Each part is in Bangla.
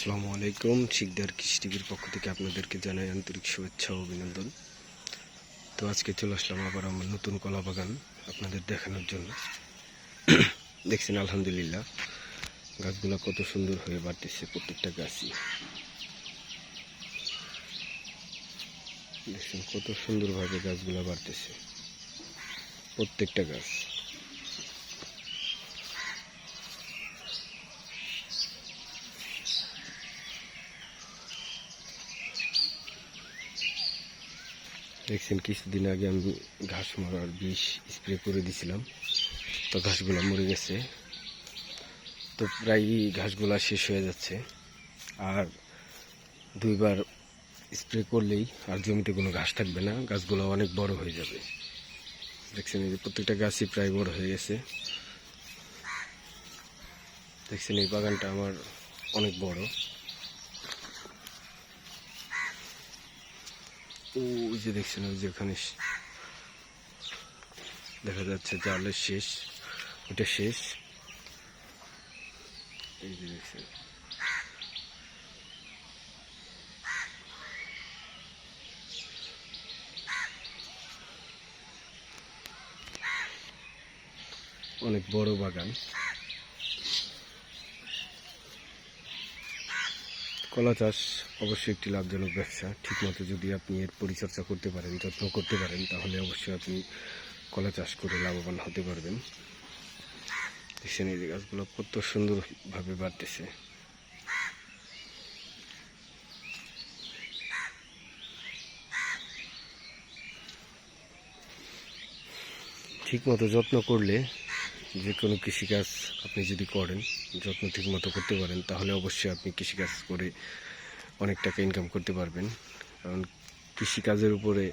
আসসালামু আলাইকুম। শিকদার কৃষি টিভির পক্ষ থেকে আপনাদেরকে জানাই আন্তরিক শুভেচ্ছা ও অভিনন্দন। তো আজকে চলে আসলাম আবার আমার নতুন কলা বাগান আপনাদের দেখানোর জন্য। দেখছেন, আলহামদুলিল্লাহ, গাছগুলো কত সুন্দর হয়ে বাড়তেছে প্রত্যেকটা গাছই। দেখছেন, কত সুন্দরভাবে গাছগুলো বাড়তেছে। প্রত্যেকটা গাছ। দেখছেন, কিছুদিন আগে আমি ঘাস মারার বিষ স্প্রে করে দিছিলাম। তো ঘাসগুলো মরে গেছে। তো প্রায় ঘাসগুলো শেষ হয়ে যাচ্ছে। আর দুইবার স্প্রে করলেই আর জমিতে কোনো ঘাস থাকবে না, গাছগুলো অনেক বড় হয়ে যাবে। দেখছেন, এই যে প্রত্যেকটা গাছই প্রায় বড় হয়ে গেছে। দেখছেন, এই বাগানটা আমার অনেক বড়। ওই যে দেখছেন, ওই যে ওখানে দেখা যাচ্ছে জালের শেষ, ওটা শেষ। এই যে দেখছেন। অনেক বড় বাগান। কলা চাষ অবশ্যই একটি লাভজনক ব্যবসা। ঠিকমতো যদি আপনি এর পরিচর্যা করতে পারেন, যত্ন করতে পারেন, তাহলে অবশ্যই আপনি কলা চাষ করে লাভবান হতে পারবেন। দেখছেন এই গাছগুলো কত সুন্দরভাবে বাড়তেছে। ঠিকমতো যত্ন করলে যে কোনো কৃষিকাজ আপনি যদি করেন যত্ন ঠিকমতো করতে পারেন, তাহলে অবশ্যই আপনি কৃষিকাজ করে অনেক টাকা ইনকাম করতে পারবেন। কারণ কৃষিকাজের উপরে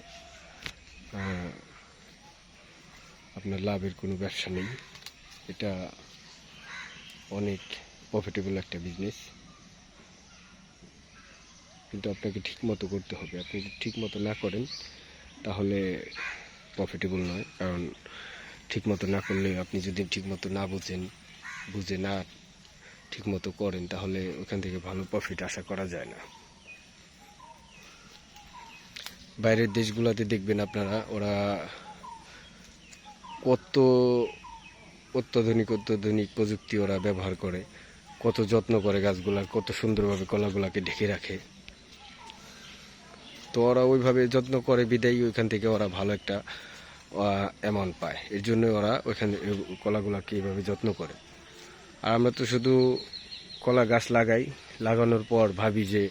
আপনার লাভের কোনো ব্যবসা নেই। এটা অনেক প্রফিটেবল একটা বিজনেস কিন্তু আপনাকে ঠিকমতো করতে হবে। আপনি যদি ঠিকমতো না করেন, তাহলে প্রফিটেবল নয়। কারণ ঠিকমতো না করলে আপনি যদি ঠিকমতো না বুঝেন, বুঝে না ঠিকমতো করেন, তাহলে ওখান থেকে ভালো প্রফিট আশা করা যায় না। বাইরের দেশগুলোতে দেখবেন আপনারা, ওরা কত অত্যাধুনিক অত্যাধুনিক প্রযুক্তি ওরা ব্যবহার করে, কত যত্ন করে গাছগুলার কত সুন্দরভাবে কলাগুলাকে ঢেকে রাখে। তো ওরা ওইভাবে যত্ন করে বিদায়ী ওইখান থেকে ওরা ভালো একটা অ্যামাউন্ট পায়। এর জন্য ওরা ওইখানে কলাগুলাকে এইভাবে যত্ন করে। আর আমরা তো শুধু কলা গাছ লাগাই। লাগানোর পর ভাবি যে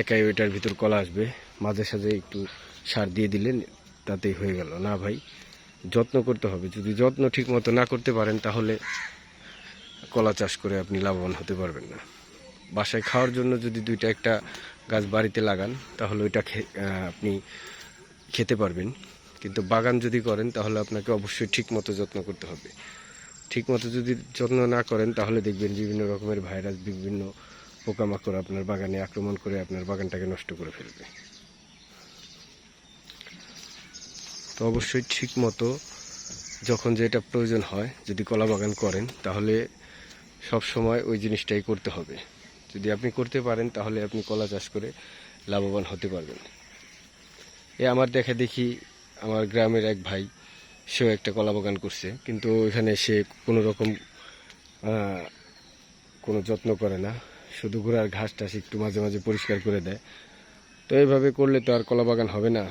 একাই ওইটার ভিতর কলা আসবে। মাঝে সাঝে একটু সার দিয়ে দিলেন, তাতেই হয়ে গেল। না ভাই, যত্ন করতে হবে। যদি যত্ন ঠিক মতো না করতে পারেন, তাহলে কলা চাষ করে আপনি লাভবান হতে পারবেন না। বাসায় খাওয়ার জন্য যদি দুইটা একটা গাছ বাড়িতে লাগান, তাহলে ওইটা আপনি খেতে পারবেন। কিন্তু বাগান যদি করেন, তাহলে আপনাকে অবশ্যই ঠিক মতো যত্ন করতে হবে। ঠিক মতো যদি যত্ন না করেন, তাহলে দেখবেন বিভিন্ন রকমের ভাইরাস, বিভিন্ন পোকামাকড় আপনার বাগানে আক্রমণ করে আপনার বাগানটাকে নষ্ট করে ফেলবে। তো অবশ্যই ঠিক মতো যখন যেটা প্রয়োজন হয়, যদি কলা বাগান করেন, তাহলে সব সময় ওই জিনিসটাই করতে হবে। যদি আপনি করতে পারেন, তাহলে আপনি কলা চাষ করে লাভবান হতে পারবেন। এ আমার দেখা দেখি আমার গ্রামের এক ভাই সেও একটা কলা বাগান করছে, কিন্তু এখানে সে কোনো রকম কোনো যত্ন করে না। শুধু ঘোড়ার ঘাস টাস একটু মাঝে মাঝে পরিষ্কার করে দেয়। তো এইভাবে করলে তো আর কলা বাগান হবে না।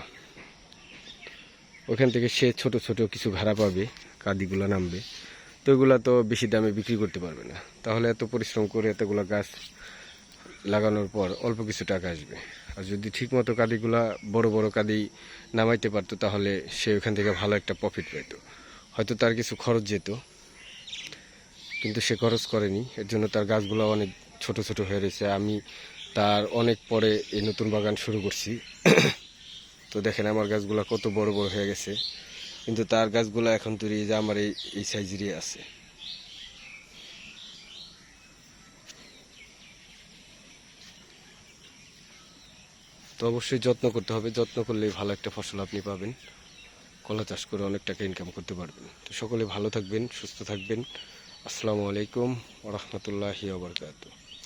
ওখান থেকে সে ছোট ছোট কিছু ঘাড়া পাবে, কাদিগুলো নামবে। তো এগুলা তো বেশি দামে বিক্রি করতে পারবে না। তাহলে এত পরিশ্রম করে এতগুলো গাছ লাগানোর পর অল্প কিছু টাকা আসবে। আর যদি ঠিকমতো কাদিগুলা বড় বড় কাদি নামাইতে পারতো, তাহলে সে ওখান থেকে ভালো একটা প্রফিট পেত হয়তো তার কিছু খরচ যেত, কিন্তু সে খরচ করেনি। এর জন্য তার গাছগুলো অনেক ছোট ছোট হয়ে রয়েছে। আমি তার অনেক পরে এই নতুন বাগান শুরু করছি। তো দেখেন আমার গাছগুলো কত বড় বড় হয়ে গেছে। কিন্তু তার গাছগুলো এখন তৈরি যে আমার এই এই সাইজেরই আছে। তো অবশ্যই যত্ন করতে হবে। যত্ন করলেই ভালো একটা ফসল আপনি পাবেন। কলা চাষ করে অনেক টাকা ইনকাম করতে পারবেন। তো সকলে ভালো থাকবেন, সুস্থ থাকবেন। আসসালামু আলাইকুম ওরহমতুল্লাহি আবরকাত